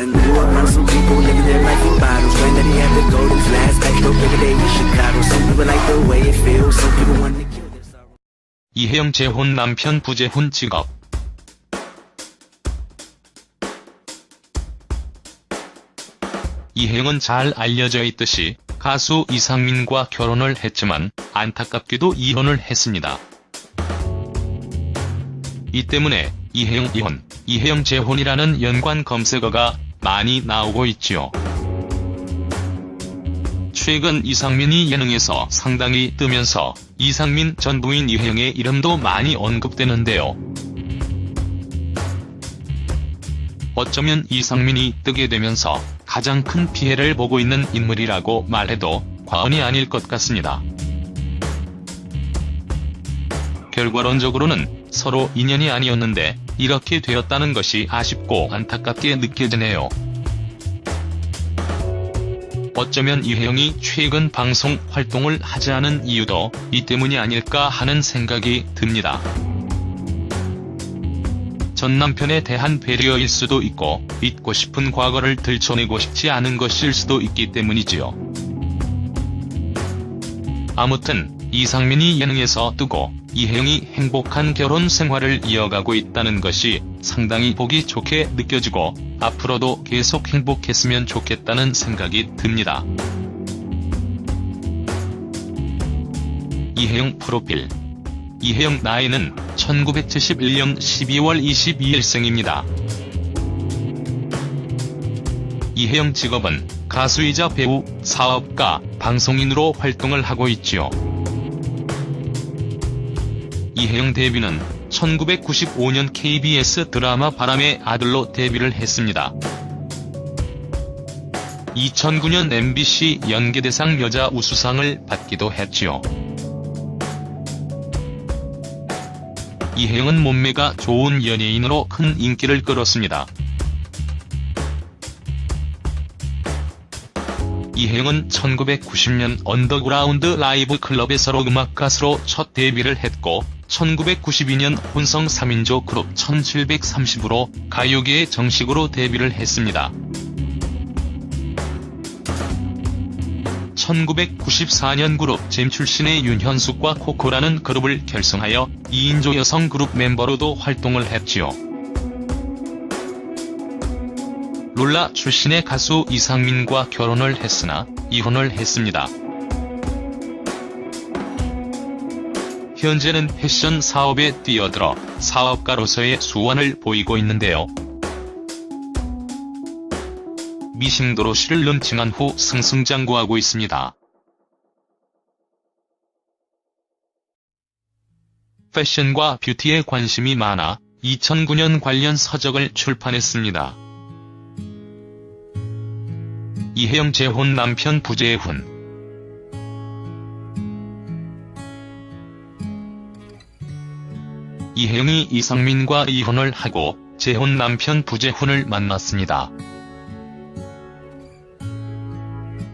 I done grew up around some people living their life in bottles. Granddaddy had the golden flask, back though every day in Chicago. Some people like the way it feels, some people want to kill their sorrow. 이혜영 재혼 남편 부재훈 직업 이혜영은 잘 알려져 있듯이 가수 이상민과 결혼을 했지만 안타깝게도 이혼을 했습니다. 이 때문에 이혜영 이혼, 이혜영 재혼이라는 연관 검색어가 많이 나오고 있지요. 최근 이상민이 예능에서 상당히 뜨면서 이상민 전 부인 이혜영의 이름도 많이 언급되는데요. 어쩌면 이상민이 뜨게 되면서 가장 큰 피해를 보고 있는 인물이라고 말해도 과언이 아닐 것 같습니다. 결과론적으로는 서로 인연이 아니었는데 이렇게 되었다는 것이 아쉽고 안타깝게 느껴지네요. 어쩌면 이혜영이 최근 방송 활동을 하지 않은 이유도 이 때문이 아닐까 하는 생각이 듭니다. 전 남편에 대한 배려일 수도 있고 잊고 싶은 과거를 들춰내고 싶지 않은 것일 수도 있기 때문이지요. 아무튼 이상민이 예능에서 뜨고 이혜영이 행복한 결혼 생활을 이어가고 있다는 것이 상당히 보기 좋게 느껴지고 앞으로도 계속 행복했으면 좋겠다는 생각이 듭니다. 이혜영 프로필 이혜영 나이는 1971년 12월 22일생입니다. 이혜영 직업은 가수이자 배우, 사업가, 방송인으로 활동을 하고 있지요. 이혜영 데뷔는 1995년 KBS 드라마 바람의 아들로 데뷔를 했습니다. 2009년 MBC 연계대상 여자 우수상을 받기도 했지요. 이혜영은 몸매가 좋은 연예인으로 큰 인기를 끌었습니다. 이혜영은 1990년 언더그라운드 라이브 클럽에서로 음악 가수로 첫 데뷔를 했고 1992년 혼성 3인조 그룹 1730으로 가요계에 정식으로 데뷔를 했습니다. 1994년 그룹 잼 출신의 윤현숙과 코코라는 그룹을 결성하여 2인조 여성 그룹 멤버로도 활동을 했지요. 롤라 출신의 가수 이상민과 결혼을 했으나 이혼을 했습니다. 현재는 패션 사업에 뛰어들어 사업가로서의 수완을 보이고 있는데요. 미싱도로 시를 런칭한 후 승승장구하고 있습니다. 패션과 뷰티에 관심이 많아 2009년 관련 서적을 출판했습니다. 이혜영 재혼 남편 부재훈 이혜영이 이상민과 이혼을 하고 재혼 남편 부재훈을 만났습니다.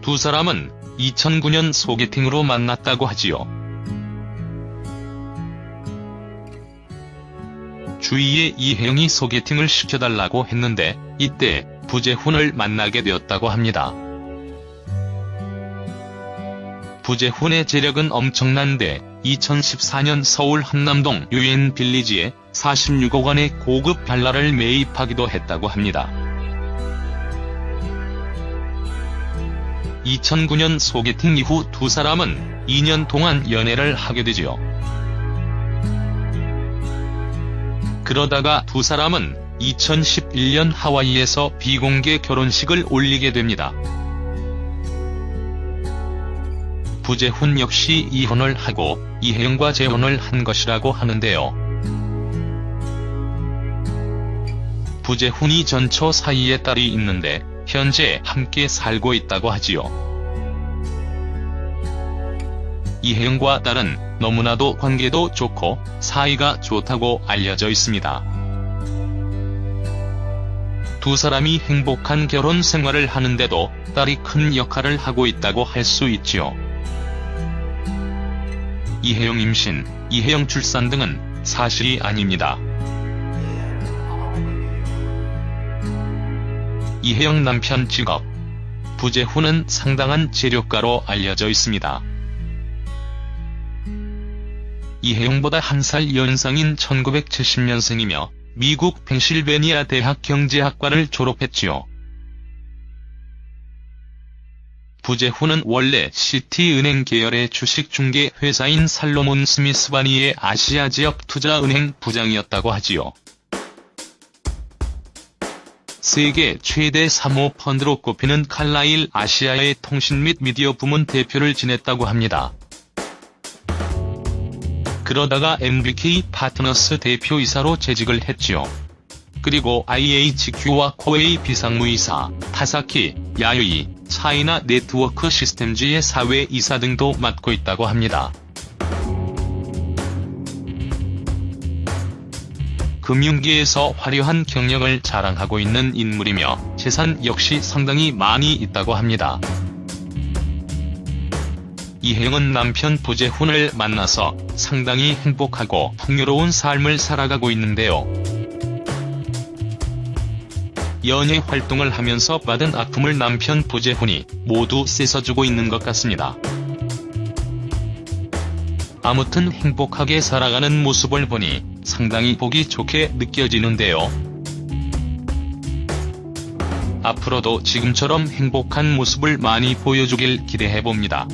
두 사람은 2009년 소개팅으로 만났다고 하지요. 주위에 이혜영이 소개팅을 시켜달라고 했는데 이때 부재훈을 만나게 되었다고 합니다. 부재훈의 재력은 엄청난데 2014년 서울 한남동 유엔 빌리지에 46억 원의 고급 발라를 매입하기도 했다고 합니다. 2009년 소개팅 이후 두 사람은 2년 동안 연애를 하게 되지요. 그러다가 두 사람은 2011년 하와이에서 비공개 결혼식을 올리게 됩니다. 부재훈 역시 이혼을 하고 이혜영과 재혼을 한 것이라고 하는데요. 부재훈이 전처 사이에 딸이 있는데 현재 함께 살고 있다고 하지요. 이혜영과 딸은 너무나도 관계도 좋고 사이가 좋다고 알려져 있습니다. 두 사람이 행복한 결혼 생활을 하는데도 딸이 큰 역할을 하고 있다고 할 수 있지요. 이혜영 임신, 이혜영 출산 등은 사실이 아닙니다. 이혜영 남편 직업. 부재훈은 상당한 재력가로 알려져 있습니다. 이혜영보다 한 살 연상인 1970년생이며 미국 펜실베니아 대학 경제학과를 졸업했지요. 부재훈은 원래 시티은행 계열의 주식 중개 회사인 살로몬 스미스 바니의 아시아 지역 투자은행 부장이었다고 하지요. 세계 최대 사모펀드로 꼽히는 칼라일 아시아의 통신 및 미디어 부문 대표를 지냈다고 합니다. 그러다가 MBK 파트너스 대표이사로 재직을 했지요. 그리고 IHQ와 코웨이 비상무이사, 타사키, 야유이, 차이나 네트워크 시스템즈의 사회 이사 등도 맡고 있다고 합니다. 금융계에서 화려한 경력을 자랑하고 있는 인물이며 재산 역시 상당히 많이 있다고 합니다. 이혜영은 남편 부재훈을 만나서 상당히 행복하고 풍요로운 삶을 살아가고 있는데요. 연예 활동을 하면서 받은 아픔을 남편 부재훈이 모두 씻어주고 있는 것 같습니다. 아무튼 행복하게 살아가는 모습을 보니 상당히 보기 좋게 느껴지는데요. 앞으로도 지금처럼 행복한 모습을 많이 보여주길 기대해봅니다.